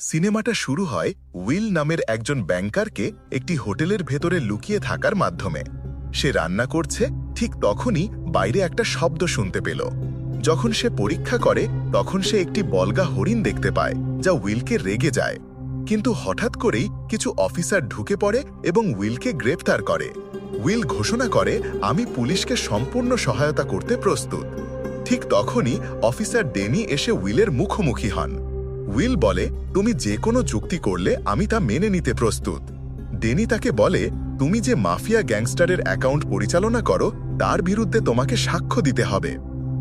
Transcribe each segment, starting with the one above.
সিনেমাটা শুরু হয় উইল নামের একজন ব্যাংকারকে একটি হোটেলের ভেতরে লুকিয়ে থাকার মাধ্যমে। সে রান্না করছে, ঠিক তখনই বাইরে একটা শব্দ শুনতে পেল। যখন সে পরীক্ষা করে, তখন সে একটি বলগা হরিণ দেখতে পায়, যা উইলকে রেগে যায়। কিন্তু হঠাৎ করেই কিছু অফিসার ঢুকে পড়ে এবং উইলকে গ্রেফতার করে। উইল ঘোষণা করে, আমি পুলিশকে সম্পূর্ণ সহায়তা করতে প্রস্তুত। ঠিক তখনই অফিসার ডেনি এসে উইলের মুখোমুখি হন। উইল বলে, তুমি যে কোনো চুক্তি করলে আমি তা মেনে নিতে প্রস্তুত। ডেনি তাকে বলে, তুমি যে মাফিয়া গ্যাংস্টারের অ্যাকাউন্ট পরিচালনা করো, তার বিরুদ্ধে তোমাকে সাক্ষ্য দিতে হবে।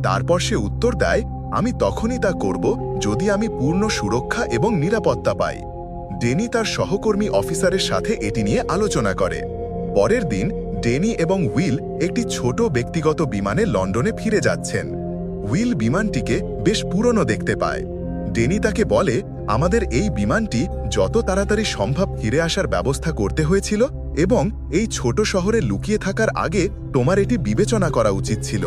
তারপর সে উত্তর দেয়, আমি তখনই তা করব যদি আমি পূর্ণ সুরক্ষা এবং নিরাপত্তা পাই। ডেনি তার সহকর্মী অফিসারের সাথে এটি নিয়ে আলোচনা করে। পরের দিন, ডেনি এবং উইল একটি ছোট ব্যক্তিগত বিমানে লন্ডনে ফিরে যাচ্ছেন। উইল বিমানটিকে বেশ পুরনো দেখতে পায়। ডেনি তাকে বলে, আমাদের এই বিমানটি যত তাড়াতাড়ি সম্ভব ফিরে আসার ব্যবস্থা করতে হয়েছিল এবং এই ছোট শহরে লুকিয়ে থাকার আগে তোমার এটি বিবেচনা করা উচিত ছিল।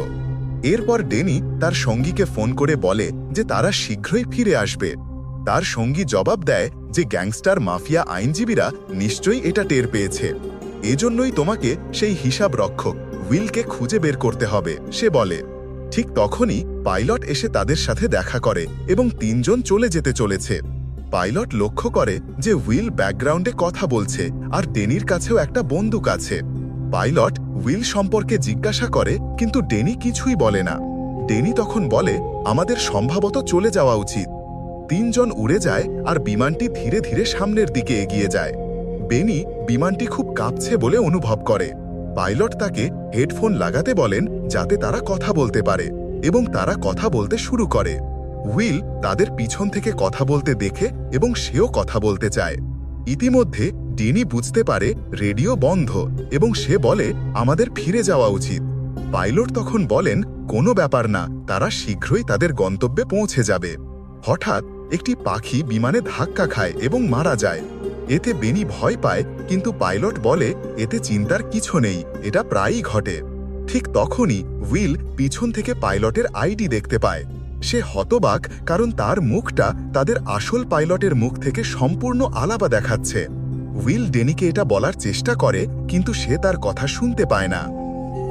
এরপর ডেনি তার সঙ্গীকে ফোন করে বলে যে তারা শীঘ্রই ফিরে আসবে। তার সঙ্গী জবাব দেয় যে গ্যাংস্টার মাফিয়া আইনজীবীরা নিশ্চয়ই এটা টের পেয়েছে। এজন্যই তোমাকে সেই হিসাব রক্ষক উইলকে খুঁজে বের করতে হবে, সে বলে। ঠিক তখনই পাইলট এসে তাদের সাথে দেখা করে এবং তিনজন চলে যেতে চলেছে। পাইলট লক্ষ্য করে যে উইল ব্যাকগ্রাউন্ডে কথা বলছে আর ডেনির কাছেও একটা বন্দুক আছে। পাইলট উইল সম্পর্কে জিজ্ঞাসা করে, কিন্তু ডেনি কিছুই বলে না। ডেনি তখন বলে, আমাদের সম্ভবত চলে যাওয়া উচিত। তিনজন উড়ে যায় আর বিমানটি ধীরে ধীরে সামনের দিকে এগিয়ে যায়। বেনি বিমানটি খুব কাঁপছে বলে অনুভব করে। পাইলট তাকে হেডফোন লাগাতে বলেন যাতে তারা কথা বলতে পারে। এবং তারা কথা বলতে শুরু করে। উইল তাদের পিছন থেকে কথা বলতে দেখে এবং সেও কথা বলতে চায়। ইতিমধ্যে ডিনি বুঝতে পারে রেডিও বন্ধ এবং সে বলে, আমাদের ফিরে যাওয়া উচিত। পাইলট তখন বলেন, কোনো ব্যাপার না, তারা শীঘ্রই তাদের গন্তব্যে পৌঁছে যাবে। হঠাৎ একটি পাখি বিমানে ধাক্কা খায় এবং মারা যায়। এতে বেনি ভয় পায়, কিন্তু পাইলট বলে, এতে চিন্তার কিছু নেই, এটা প্রায়ই ঘটে। ঠিক তখনই উইল পিছন থেকে পাইলটের আইডি দেখতে পায়। সে হতবাক কারণ তার মুখটা তাদের আসল পাইলটের মুখ থেকে সম্পূর্ণ আলাদা দেখাচ্ছে। উইল ডেনিকে এটা বলার চেষ্টা করে, কিন্তু সে তার কথা শুনতে পায় না।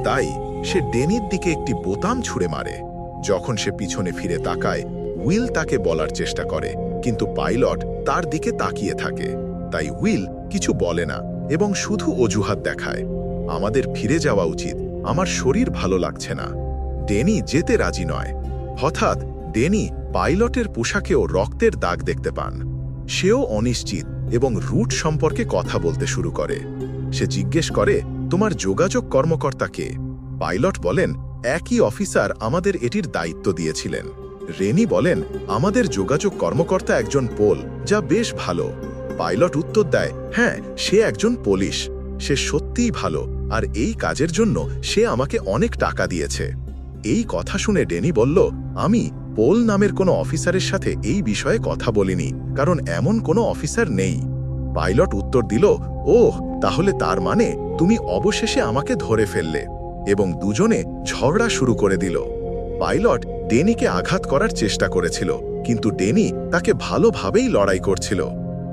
তাই সে ডেনির দিকে একটি বোতাম ছুঁড়ে মারে। যখন সে পিছনে ফিরে তাকায়, উইল তাকে বলার চেষ্টা করে, কিন্তু পাইলট তার দিকে তাকিয়ে থাকে। তাই উইল কিছু বলে না এবং শুধু অজুহাত দেখায়। আমাদের ফিরে যাওয়া উচিত। আমার শরীর ভালো লাগছে না। ডেনি যেতে রাজি নয়। হঠাৎ ডেনি পাইলটের পোশাকেও রক্তের দাগ দেখতে পান। সেও অনিশ্চিত এবং রুট সম্পর্কে কথা বলতে শুরু করে। সে জিজ্ঞেস করে, তোমার যোগাযোগ কর্মকর্তাকে পাইলট বলেন, একই অফিসার আমাদের এটির দায়িত্ব দিয়েছিলেন। রেনি বলেন, আমাদের যোগাযোগ কর্মকর্তা একজন পোল, যা বেশ ভালো। পাইলট উত্তর দেয় হ্যাঁ সে একজন পুলিশ। সে সত্যিই ভালো, আর এই কাজের জন্য সে আমাকে অনেক টাকা দিয়েছে। এই কথা শুনে ডেনি বলল, আমি পোল নামের কোনো অফিসারের সাথে এই বিষয়ে কথা বলিনি, কারণ এমন কোনো অফিসার নেই। পাইলট উত্তর দিল, ওহ, তাহলে তার মানে তুমি অবশেষে আমাকে ধরে ফেললে। এবং দুজনে ঝগড়া শুরু করে দিল। পাইলট ডেনিকে আঘাত করার চেষ্টা করেছিল, কিন্তু ডেনি তাকে ভালোভাবেই লড়াই করছিল।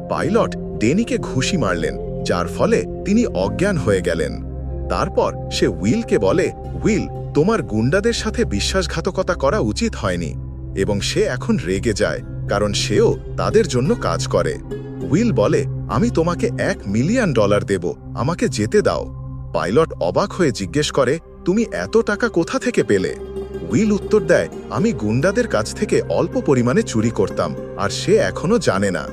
পাইলট ডেনিকে ঘুষি মারলেন যার ফলে তিনি অজ্ঞান হয়ে গেলেন। তারপর সে উইলকে বলে, উইল, তোমার গুন্ডাদের সাথে বিশ্বাসঘাতকতা করা উচিত হয়নি। এবং সে এখন রেগে যায়, কারণ সেও তাদের জন্য কাজ করে। উইল বলে, আমি তোমাকে এক মিলিয়ন ডলার দেব, আমাকে যেতে দাও। পাইলট অবাক হয়ে জিজ্ঞেস করে, তুমি এত টাকা কোথা থেকে পেলে? উইল উত্তর দেয়, আমি গুন্ডাদের কাছ থেকে অল্প পরিমাণে চুরি করতাম, আর সে এখনও জানে না।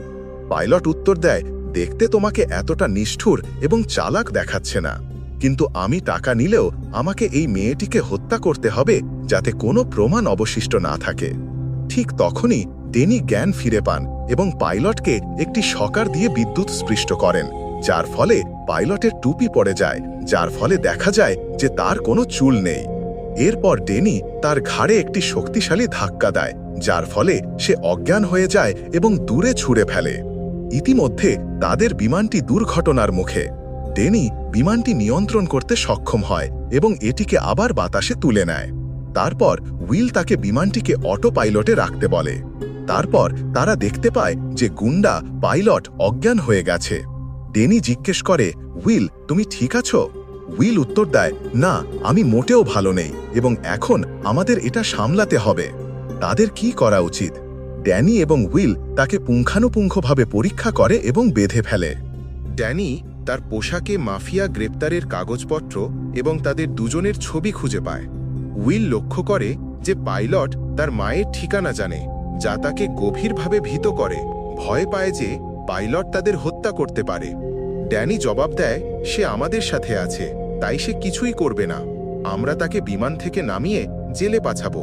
পাইলট উত্তর দেয় দেখতে তোমাকে এতটা নিষ্ঠুর এবং চালাক দেখাচ্ছে না। কিন্তু আমি টাকা নিলেও আমাকে এই মেয়েটিকে হত্যা করতে হবে যাতে কোনো প্রমাণ অবশিষ্ট না থাকে। ঠিক তখনই ডেনি জ্ঞান ফিরে পান এবং পাইলটকে একটি সকার দিয়ে বিদ্যুৎ স্পৃষ্ট করেন, যার ফলে পাইলটের টুপি পড়ে যায়, যার ফলে দেখা যায় যে তার কোনো চুল নেই। এরপর ডেনি তার ঘাড়ে একটি শক্তিশালী ধাক্কা দেয়, যার ফলে সে অজ্ঞান হয়ে যায় এবং দূরে ছুঁড়ে ফেলে। ইতিমধ্যে তাদের বিমানটি দুর্ঘটনার মুখে। ডেনি বিমানটি নিয়ন্ত্রণ করতে সক্ষম হয় এবং এটিকে আবার বাতাসে তুলে নেয়। তারপর উইল তাকে বিমানটিকে অটো পাইলটে রাখতে বলে। তারপর তারা দেখতে পায় যে গুন্ডা পাইলট অজ্ঞান হয়ে গেছে। ডেনি জিজ্ঞেস করে, উইল, তুমি ঠিক আছো? উইল উত্তর দেয়, না, আমি মোটেও ভালো নেই এবং এখন আমাদের এটা সামলাতে হবে। তাদের কি করা উচিত? ড্যানি এবং উইল তাকে পুঙ্খানুপুঙ্খভাবে পরীক্ষা করে এবং বেঁধে ফেলে। ড্যানি তার পোশাকে মাফিয়া গ্রেপ্তারের কাগজপত্র এবং তাদের দুজনের ছবি খুঁজে পায়। উইল লক্ষ্য করে যে পাইলট তার মায়ের ঠিকানা জানে, যা তাকে গভীরভাবে ভীত করে। ভয় পায় যে পাইলট তাদের হত্যা করতে পারে। ড্যানি জবাব দেয়, সে আমাদের সাথে আছে, তাই সে কিছুই করবে না। আমরা তাকে বিমান থেকে নামিয়ে জেলে পাঠাবো।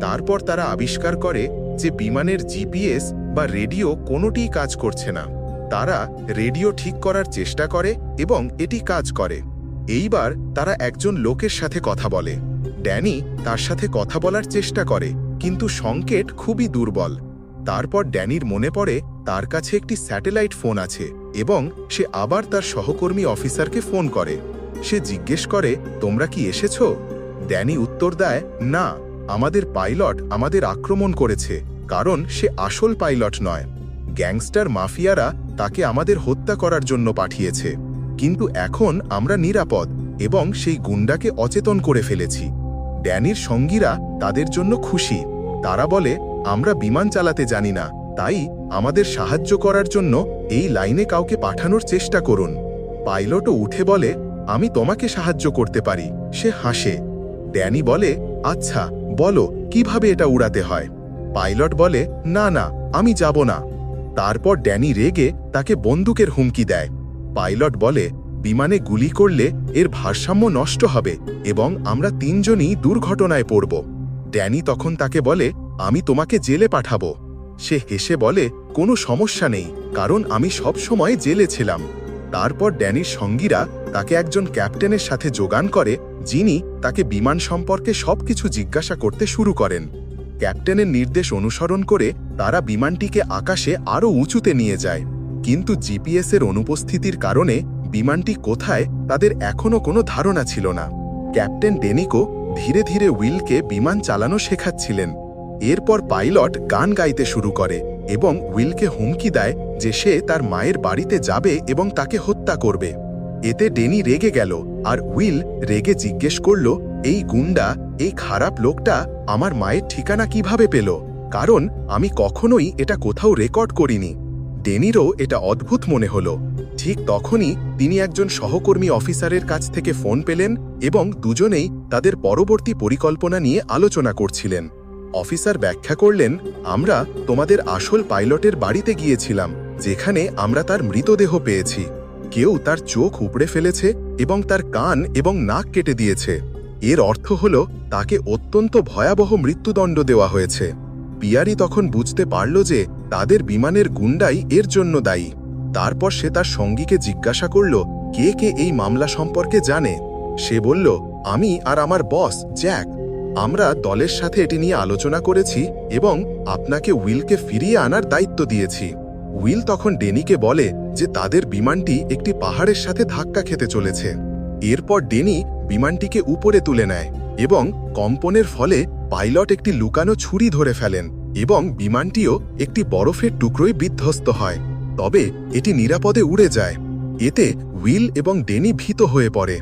তারপর তারা আবিষ্কার করে যে বিমানের জিপিএস বা রেডিও কোনোটিই কাজ করছে না। তারা রেডিও ঠিক করার চেষ্টা করে এবং এটি কাজ করে। এইবার তারা একজন লোকের সাথে কথা বলে। ড্যানি তার সাথে কথা বলার চেষ্টা করে, কিন্তু সংকেত খুবই দুর্বল। তারপর ড্যানির মনে পড়ে, তার কাছে একটি স্যাটেলাইট ফোন আছে এবং সে আবার তার সহকর্মী অফিসারকে ফোন করে। সে জিজ্ঞেস করে, তোমরা কি এসেছ? ড্যানি উত্তর দেয়, না। আমাদের পাইলট আমাদের আক্রমণ করেছে, কারণ সে আসল পাইলট নয়। গ্যাংস্টার মাফিয়ারা তাকে আমাদের হত্যা করার জন্য পাঠিয়েছে। কিন্তু এখন আমরা নিরাপদ এবং সেই গুন্ডাকে অচেতন করে ফেলেছি। ড্যানির সঙ্গীরা তাদের জন্য খুশি। তারা বলে, আমরা বিমান চালাতে জানি না, তাই আমাদের সাহায্য করার জন্য এই লাইনে কাউকে পাঠানোর চেষ্টা করুন। পাইলটও উঠে বলে, আমি তোমাকে সাহায্য করতে পারি। সে হাসে। ড্যানি বলে আচ্ছা বলো, কীভাবে এটা উড়াতে হয়? পাইলট বলে, না না, আমি যাব না। তারপর ড্যানি রেগে তাকে বন্দুকের হুমকি দেয়। পাইলট বলে, বিমানে গুলি করলে এর ভারসাম্য নষ্ট হবে এবং আমরা তিনজনই দুর্ঘটনায় পড়ব। ড্যানি তখন তাকে বলে, আমি তোমাকে জেলে পাঠাবো। সে হেসে বলে, কোনো সমস্যা নেই, কারণ আমি সব সময় জেলে ছিলাম। তারপর ড্যানির সঙ্গীরা তাকে একজন ক্যাপ্টেনের সাথে যোগান করে যিনি তাকে বিমান সম্পর্কে সবকিছু জিজ্ঞাসা করতে শুরু করেন। ক্যাপ্টেনের নির্দেশ অনুসরণ করে তারা বিমানটিকে আকাশে আরও উঁচুতে নিয়ে যায়। কিন্তু জিপিএসের অনুপস্থিতির কারণে বিমানটি কোথায় তাদের এখনও কোনো ধারণা ছিল না। ক্যাপ্টেন ডেনিকো ধীরে ধীরে উইলকে বিমান চালানো শেখাচ্ছিলেন। এরপর পাইলট গান গাইতে শুরু করে এবং উইলকে হুমকি দেয় যে সে তার মায়ের বাড়িতে যাবে এবং তাকে হত্যা করবে। এতে ডেনি রেগে গেল আর উইল রেগে জিজ্ঞেস করল, এই গুন্ডা, এই খারাপ লোকটা আমার মায়ের ঠিকানা কীভাবে পেল? কারণ আমি কখনোই এটা কোথাও রেকর্ড করিনি। ডেনিরও এটা অদ্ভুত মনে হলো। ঠিক তখনই তিনি একজন সহকর্মী অফিসারের কাছ থেকে ফোন পেলেন এবং দুজনেই তাদের পরবর্তী পরিকল্পনা নিয়ে আলোচনা করছিলেন। অফিসার ব্যাখ্যা করলেন, আমরা তোমাদের আসল পাইলটের বাড়িতে গিয়েছিলাম, যেখানে আমরা তার মৃতদেহ পেয়েছি। কেউ তার চোখ উপড়ে ফেলেছে এবং তার কান এবং নাক কেটে দিয়েছে। এর অর্থ হল, তাকে অত্যন্ত ভয়াবহ মৃত্যুদণ্ড দেওয়া হয়েছে। পিয়ারি তখন বুঝতে পারল যে তাদের বিমানের গুন্ডাই এর জন্য দায়ী। তারপর সে তার সঙ্গীকে জিজ্ঞাসা করল, কে কে এই মামলা সম্পর্কে জানে? সে বলল, আমি আর আমার বস, জ্যাক। আমরা দলের সাথে এটি নিয়ে আলোচনা করেছি এবং আপনাকে উইলকে ফিরিয়ে আনার দায়িত্ব দিয়েছি। উইল তখন ডেনিকে বলে যে তাদের বিমানটি একটি পাহাড়ের সাথে ধাক্কা খেতে চলেছে। এরপর ডেনি বিমানটিকে উপরে তুলে নেয় এবং কম্পনের ফলে পাইলট একটি লুকানো ছুরি ধরে ফেলেন এবং বিমানটিও একটি বরফের টুকরোয় বিধ্বস্ত হয়। তবে এটি নিরাপদে উড়ে যায়। এতে উইল এবং ডেনি ভীত হয়ে পড়ে।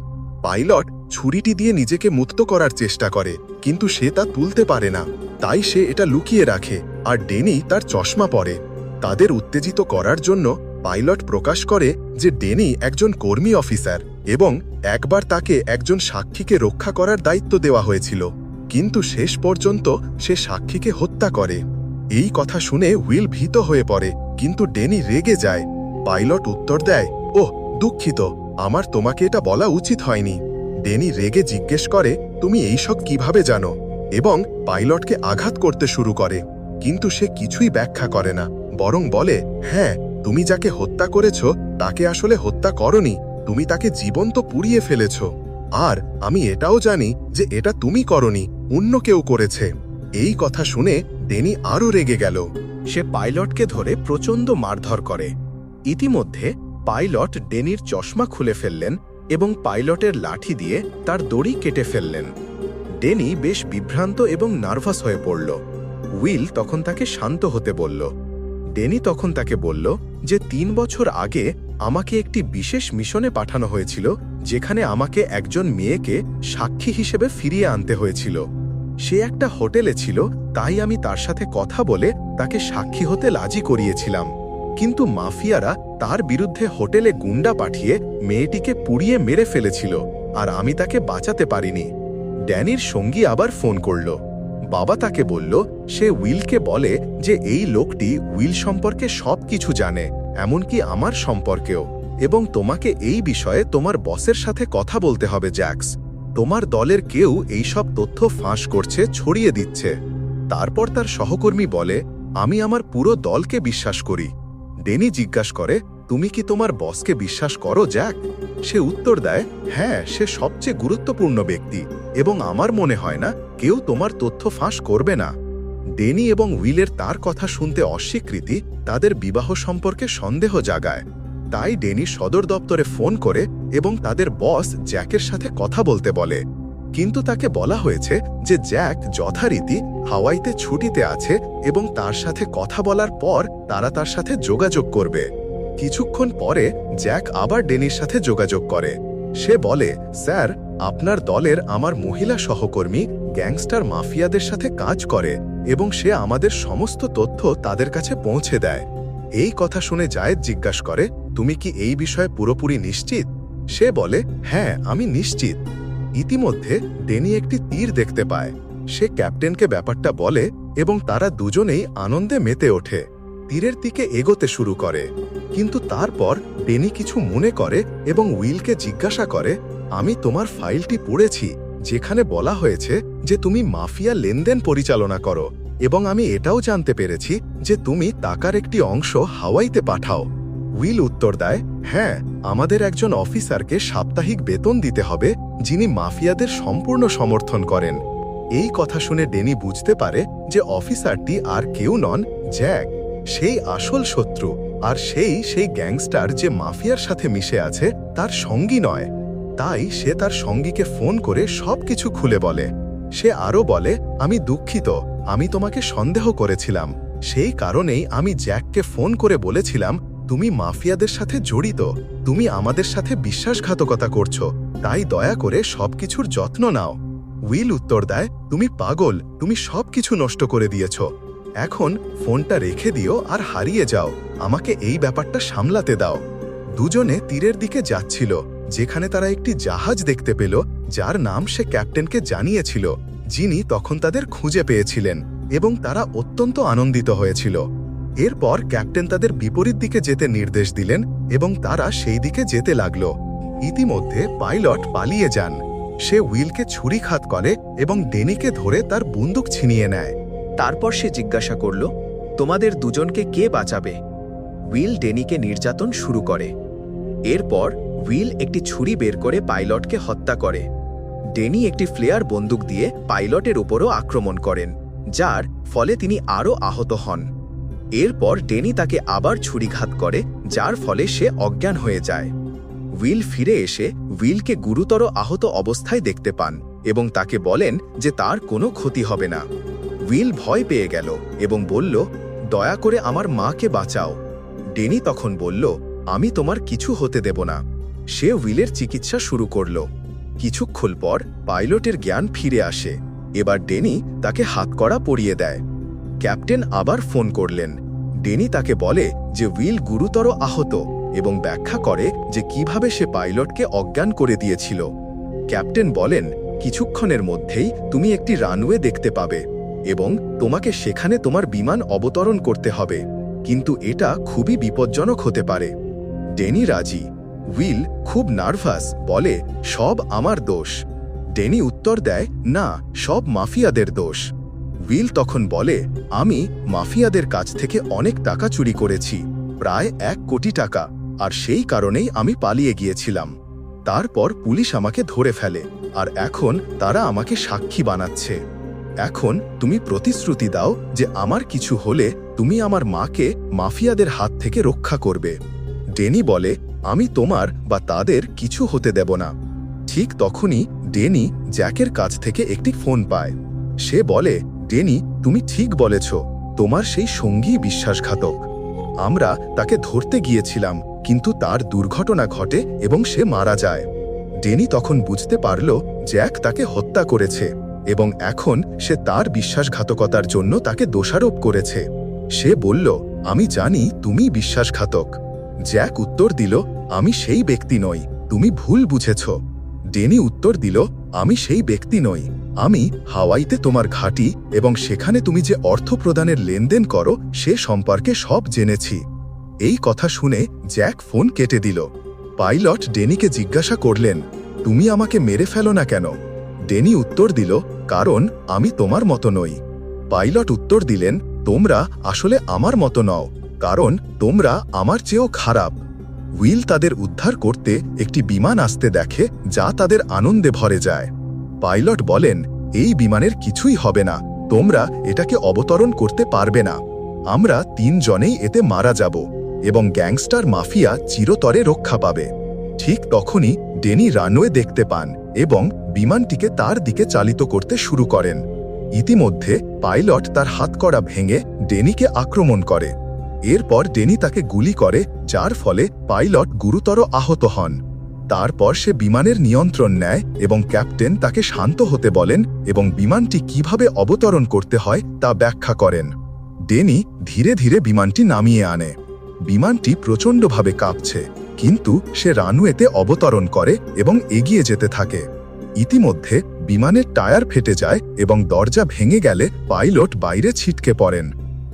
পাইলট ছুরিটি দিয়ে নিজেকে মুক্ত করার চেষ্টা করে, কিন্তু সে তা তুলতে পারে না। তাই সে এটা লুকিয়ে রাখে, আর ডেনি তার চশমা পরে। তাদের উত্তেজিত করার জন্য পাইলট প্রকাশ করে যে ডেনি একজন কর্মী অফিসার এবং একবার তাকে একজন সাক্ষীকে রক্ষা করার দায়িত্ব দেওয়া হয়েছিল। কিন্তু শেষ পর্যন্ত সে সাক্ষীকে হত্যা করে। এই কথা শুনে উইল ভীত হয়ে পড়ে, কিন্তু ডেনি রেগে যায়। পাইলট উত্তর দেয়, ওহ, দুঃখিত, আমার তোমাকে এটা বলা উচিত হয়নি। ডেনি রেগে জিজ্ঞেস করে, তুমি এইসব কীভাবে জানো? এবং পাইলটকে আঘাত করতে শুরু করে, কিন্তু সে কিছুই ব্যাখ্যা করে না। বরং বলে হ্যাঁ তুমি যাকে হত্যা করেছ, তাকে আসলে হত্যা করনি, তুমি তাকে জীবন্ত পুড়িয়ে ফেলেছ। আর আমি এটাও জানি যে এটা তুমি করনি, অন্য কেউ করেছে। এই কথা শুনে ডেনি আরও রেগে গেল। সে পাইলটকে ধরে প্রচণ্ড মারধর করে। ইতিমধ্যে পাইলট ডেনির চশমা খুলে ফেললেন এবং পাইলটের লাঠি দিয়ে তার দড়ি কেটে ফেললেন। ডেনি বেশ বিভ্রান্ত এবং নার্ভাস হয়ে পড়ল। উইল তখন তাকে শান্ত হতে বলল ডেনি তখন তাকে বলল যে তিন বছর আগে আমাকে একটি বিশেষ মিশনে পাঠানো হয়েছিল, যেখানে আমাকে একজন মেয়েকে সাক্ষী হিসেবে ফিরিয়ে আনতে হয়েছিল। সে একটা হোটেলে ছিল, তাই আমি তার সাথে কথা বলে তাকে সাক্ষী হতে লাজি করিয়েছিলাম। কিন্তু মাফিয়ারা তার বিরুদ্ধে হোটেলে গুন্ডা পাঠিয়ে মেয়েটিকে পুড়িয়ে মেরে ফেলেছিল, আর আমি তাকে বাঁচাতে পারিনি। ড্যানির সঙ্গী আবার ফোন করল। বাবা তাকে বলল, সে উইলকে বলে যে এই লোকটি উইল সম্পর্কে সব কিছু জানে, এমনকি আমার সম্পর্কেও। এবং তোমাকে এই বিষয়ে তোমার বসের সাথে কথা বলতে হবে, জ্যাক্স। তোমার দলের কেউ এই সব তথ্য ফাঁস করছে, ছড়িয়ে দিচ্ছে। তারপর তার সহকর্মী বলে, আমি আমার পুরো দলকে বিশ্বাস করি। ডেনি জিজ্ঞাসা করে, তুমি কি তোমার বসকে বিশ্বাস করো, জ্যাক? সে উত্তর দেয় হ্যাঁ সে সবচেয়ে গুরুত্বপূর্ণ ব্যক্তি। এবং আমার মনে হয় না কেউ তোমার তথ্য ফাঁস করবে না। ডেনি এবং উইলের তার কথা শুনতে অস্বীকৃতি তাদের বিবাহ সম্পর্কে সন্দেহ জাগায়। তাই ডেনি সদর দপ্তরে ফোন করে এবং তাদের বস জ্যাকের সাথে কথা বলতে বলে। কিন্তু তাকে বলা হয়েছে যে জ্যাক যথারীতি হাওয়াইতে ছুটিতে আছে এবং তার সাথে কথা বলার পর তারা তার সাথে যোগাযোগ করবে। কিছুক্ষণ পরে জ্যাক আবার ডেনির সাথে যোগাযোগ করে। সে বলে, স্যার আপনার দলের আমার মহিলা সহকর্মী গ্যাংস্টার মাফিয়াদের সাথে কাজ করে এবং সে আমাদের সমস্ত তথ্য তাদের কাছে পৌঁছে দেয়। এই কথা শুনে জায়েদ জিজ্ঞাসা করে, তুমি কি এই বিষয়ে পুরোপুরি নিশ্চিত? সে বলে হ্যাঁ আমি নিশ্চিত। ইতিমধ্যে ডেনি একটি তীর দেখতে পায়। সে ক্যাপ্টেনকে ব্যাপারটা বলে এবং তারা দুজনেই আনন্দে মেতে ওঠে। তীরের দিকে এগোতে শুরু করে। কিন্তু তারপর ডেনি কিছু মনে করে এবং উইলকে জিজ্ঞাসা করে আমি তোমার ফাইলটি পড়েছি, যেখানে বলা হয়েছে যে তুমি মাফিয়া লেনদেন পরিচালনা করো, এবং আমি এটাও জানতে পেরেছি যে তুমি টাকার একটি অংশ হাওয়াইতে পাঠাও। উইল উত্তর দেয় হ্যাঁ আমাদের একজন অফিসারকে সাপ্তাহিক বেতন দিতে হবে, যিনি মাফিয়াদের সম্পূর্ণ সমর্থন করেন। এই কথা শুনে ডেনি বুঝতে পারে যে অফিসারটি আর কেউ নন, জ্যাক। সেই আসল শত্রু, আর সেই সেই গ্যাংস্টার যে মাফিয়ার সাথে মিশে আছে, তার সঙ্গী নয়। তাই সে তার সঙ্গীকে ফোন করে সবকিছু খুলে বলে। সে আরও বলে, আমি দুঃখিত, আমি তোমাকে সন্দেহ করেছিলাম। সেই কারণেই আমি জ্যাককে ফোন করে বলেছিলাম, তুমি মাফিয়াদের সাথে জড়িত, তুমি আমাদের সাথে বিশ্বাসঘাতকতা করছ, তাই দয়া করে সবকিছুর যত্ন নাও। উইল উত্তর দেয়, তুমি পাগল, তুমি সবকিছু নষ্ট করে দিয়েছ। এখন ফোনটা রেখে দিও আর হারিয়ে যাও। আমাকে এই ব্যাপারটা সামলাতে দাও। দুজনে তীরের দিকে যাচ্ছিল। যেখানে তারা একটি জাহাজ দেখতে পেল, যার নাম সে ক্যাপ্টেনকে জানিয়েছিল, যিনি তখন তাদের খুঁজে পেয়েছিলেন এবং তারা অত্যন্ত আনন্দিত হয়েছিল। এরপর ক্যাপ্টেন তাদের বিপরীত দিকে যেতে নির্দেশ দিলেন এবং তারা সেই দিকে যেতে লাগল। ইতিমধ্যে পাইলট পালিয়ে যান। সে উইলকে ছুরিখাত করে এবং ডেনিকে ধরে তার বন্দুক ছিনিয়ে নেয়। তারপর সে জিজ্ঞাসা করল, তোমাদের দুজনকে কে বাঁচাবে? উইল ডেনিকে নির্যাতন শুরু করে। এরপর উইল একটি ছুরি বের করে পাইলটকে হত্যা করে। ডেনি একটি ফ্লেয়ার বন্দুক দিয়ে পাইলটের উপরও আক্রমণ করেন, যার ফলে তিনি আরও আহত হন। এরপর ডেনি তাকে আবার ছুরিঘাত করে, যার ফলে সে অজ্ঞান হয়ে যায়। উইল ফিরে এসে উইলকে গুরুতর আহত অবস্থায় দেখতে পান এবং তাকে বলেন যে তার কোনো ক্ষতি হবে না। উইল ভয় পেয়ে গেল এবং বলল, দয়া করে আমার মাকে বাঁচাও। ডেনি তখন বলল, আমি তোমার কিছু হতে দেব না। সে উইলের চিকিৎসা শুরু করল। কিছুক্ষণ পর পাইলটের জ্ঞান ফিরে আসে। এবার ডেনি তাকে হাতকড়া পরিয়ে দেয়। ক্যাপ্টেন আবার ফোন করলেন। ডেনি তাকে বলে যে উইল গুরুতর আহত এবং ব্যাখ্যা করে যে কীভাবে সে পাইলটকে অজ্ঞান করে দিয়েছিল। ক্যাপ্টেন বলেন, কিছুক্ষণের মধ্যেই তুমি একটি রানওয়ে দেখতে পাবে এবং তোমাকে সেখানে তোমার বিমান অবতরণ করতে হবে। কিন্তু এটা খুবই বিপজ্জনক হতে পারে। ডেনি রাজি। উইল খুব নার্ভাস, বলে, সব আমার দোষ। ডেনি উত্তর দেয়, না, সব মাফিয়াদের দোষ। উইল তখন বলে, আমি মাফিয়াদের কাছ থেকে অনেক টাকা চুরি করেছি, প্রায় এক কোটি টাকা, আর সেই কারণেই আমি পালিয়ে গিয়েছিলাম। তারপর পুলিশ আমাকে ধরে ফেলে, আর এখন তারা আমাকে সাক্ষী বানাচ্ছে। এখন তুমি প্রতিশ্রুতি দাও যে আমার কিছু হলে তুমি আমার মাকে মাফিয়াদের হাত থেকে রক্ষা করবে। ডেনি বলে আমি তোমার বা তাদের কিছু হতে দেব না। ঠিক তখনই ডেনি জ্যাকের কাছ থেকে একটি ফোন পায়। সে বলে, ডেনি, তুমি ঠিক বলেছ, তোমার সেই সঙ্গী বিশ্বাসঘাতক। আমরা তাকে ধরতে গিয়েছিলাম, কিন্তু তার দুর্ঘটনা ঘটে এবং সে মারা যায় ডেনি তখন বুঝতে পারল, জ্যাক তাকে হত্যা করেছে এবং এখন সে তার বিশ্বাসঘাতকতার জন্য তাকে দোষারোপ করেছে। সে বলল, আমি জানি তুমি বিশ্বাসঘাতক জ্যাক উত্তর দিল আমি সেই ব্যক্তি নই, তুমি ভুল বুঝেছ। ডেনি উত্তর দিল, আমি সেই ব্যক্তি নই। আমি হাওয়াইতে তোমার ঘাঁটি এবং সেখানে তুমি যে অর্থ প্রদানের লেনদেন করো, সে সম্পর্কে সব জেনেছি। এই কথা শুনে জ্যাক ফোন কেটে দিল। পাইলট ডেনিকে জিজ্ঞাসা করলেন, তুমি আমাকে মেরে ফেলো না কেন? ডেনি উত্তর দিল, কারণ আমি তোমার মতো নই। পাইলট উত্তর দিলেন, তোমরা আসলে আমার মতো নও, কারণ তোমরা আমার চেয়েও খারাপ। উইল তাদের উদ্ধার করতে একটি বিমান আসতে দেখে, যা তাদের আনন্দে ভরে যায়। পাইলট বলেন, এই বিমানের কিছুই হবে না। তোমরা এটাকে অবতরণ করতে পারবে না। আমরা তিনজনেই এতে মারা যাব এবং গ্যাংস্টার মাফিয়া চিরতরে রক্ষা পাবে ঠিক তখনই ডেনি রানওয়ে দেখতে পান এবং বিমানটিকে তার দিকে চালিত করতে শুরু করেন। ইতিমধ্যে পাইলট তার হাতকড়া ভেঙে ডেনিকে আক্রমণ করে। এরপর ডেনি তাকে গুলি করে, যার ফলে পাইলট গুরুতর আহত হন। তারপর সে বিমানের নিয়ন্ত্রণ নেয় এবং ক্যাপ্টেন তাকে শান্ত হতে বলেন এবং বিমানটি কীভাবে অবতরণ করতে হয় তা ব্যাখ্যা করেন। ডেনি ধীরে ধীরে বিমানটি নামিয়ে আনে। বিমানটি প্রচণ্ডভাবে কাঁপছে, কিন্তু সে রানওয়েতে অবতরণ করে এবং এগিয়ে যেতে থাকে। ইতিমধ্যে বিমানের টায়ার ফেটে যায় এবং দরজা ভেঙে গেলে পাইলট বাইরে ছিটকে পড়েন।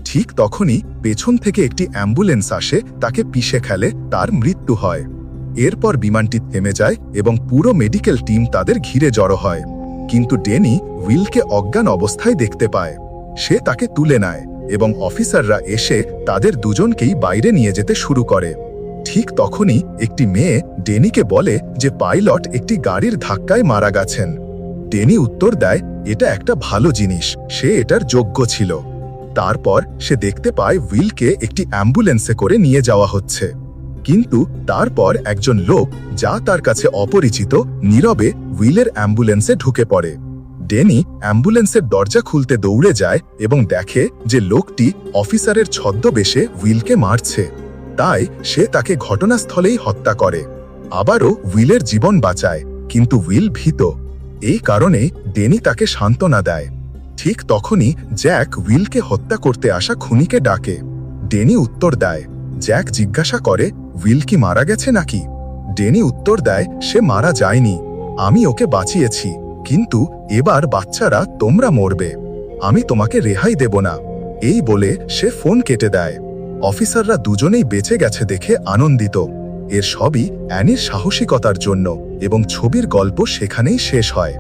ঠিক তখনই পেছন থেকে একটি অ্যাম্বুলেন্স আসে, তাকে পিষে খেলে তার মৃত্যু হয়। এরপর বিমানটি থেমে যায় এবং পুরো মেডিকেল টিম তাদের ঘিরে জড়ো হয়। কিন্তু ডেনি উইলকে অজ্ঞান অবস্থায় দেখতে পায়। সে তাকে তুলে নেয় এবং অফিসাররা এসে তাদের দুজনকেই বাইরে নিয়ে যেতে শুরু করে। ঠিক তখনই একটি মেয়ে ডেনিকে বলে যে পাইলট একটি গাড়ির ধাক্কায় মারা গেছেন। ডেনি উত্তর দেয়, এটা একটা ভালো জিনিস, সে এটার যোগ্য ছিল। তারপর সে দেখতে পায় উইলকে একটি অ্যাম্বুলেন্সে করে নিয়ে যাওয়া হচ্ছে। কিন্তু তারপর একজন লোক, যা তার কাছে অপরিচিত, নীরবে উইলের অ্যাম্বুলেন্সে ঢুকে পড়ে। ডেনি অ্যাম্বুলেন্সের দরজা খুলতে দৌড়ে যায় এবং দেখে যে লোকটি অফিসারের ছদ্মবেশে উইলকে মারছে। তাই সে তাকে ঘটনাস্থলেই হত্যা করে। আবারও উইলের জীবন বাঁচায়, কিন্তু উইল ভীত। এই কারণে ডেনি তাকে সান্ত্বনা দেয়। ঠিক তখনই জ্যাক উইলকে হত্যা করতে আসা খুনিকে ডাকে। ডেনি উত্তর দেয়, জ্যাক জিজ্ঞাসা করে, উইল কি মারা গেছে নাকি? ডেনি উত্তর দেয়, সে মারা যায়নি। আমি ওকে বাঁচিয়েছি, কিন্তু এবার বাচ্চারা তোমরা মরবে। আমি তোমাকে রেহাই দেব না। এই বলে সে ফোন কেটে দেয়। অফিসাররা দুজনেই বেঁচে গেছে দেখে আনন্দিত। এর সবই অ্যানির সাহসিকতার জন্য এবং ছবির গল্প সেখানেই শেষ হয়।